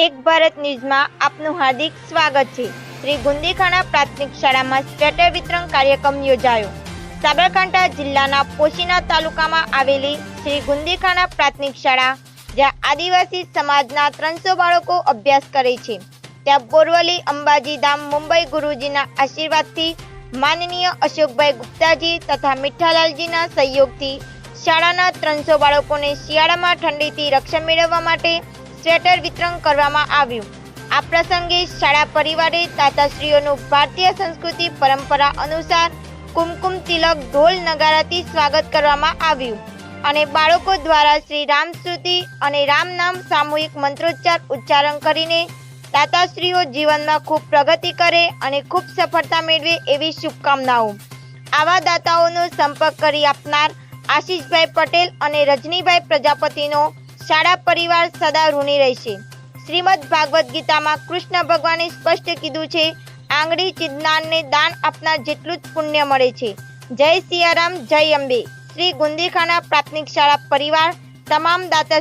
એક ભારત ન્યૂઝમાં આપનું હાર્દિક સ્વાગત છે. શ્રી ગુંદીખાણા પ્રાથમિક શાળામાં સ્વેટર વિતરણ કાર્યક્રમ યોજાયો. સાબરકાંઠા જિલ્લાના પોશીના તાલુકામાં આવેલી શ્રી ગુંદીખાણા પ્રાથમિક શાળા, જ્યાં આદિવાસી સમાજના ત્રણસો બાળકો અભ્યાસ કરે છે. ત્યાં બોરવલી, અંબાજી ધામ, મુંબઈ ગુરુજીના આશીર્વાદથી માનનીય અશોકભાઈ ગુપ્તાજી તથા મીઠાલાલજીના સહયોગથી શાળાના ત્રણસો બાળકોને શિયાળામાં ઠંડીથી રક્ષણ મેળવવા માટે સ્વેટર વિતરણ કરવામાં આવ્યું. આ પ્રસંગે શાળા પરિવારે તાતાશ્રીઓનું ભારતીય સંસ્કૃતિ પરંપરા અનુસાર કુમકુમ તિલક ઢોલ નગારાથી સ્વાગત કરવામાં આવ્યું અને બાળકો દ્વારા શ્રી રામ સ્તુતિ અને રામ નામ સામૂહિક મંત્રોચ્ચાર ઉચ્ચારણ કરીને તાતાશ્રીઓ જીવનમાં ખૂબ પ્રગતિ કરે અને ખૂબ સફળતા મેળવે એવી શુભકામનાઓ. આવા દાતાઓનો સંપર્ક કરી આપનાર આશીષભાઈ પટેલ અને રજનીભાઈ પ્રજાપતિનો શાળા પરિવાર સદા ઋણી રહેશે. શ્રીમદ ભાગવત ગીતામાં કૃષ્ણ ભગવાને સ્પષ્ટ કીધું છે, આંગળી ચિદનારને દાન આપનાર જેટલું જ પુણ્ય મળે છે. જય સિયારામ, જય અંબે. શ્રી ગુંદીખાના પ્રાથમિક શાળા પરિવાર, તમામ દાતા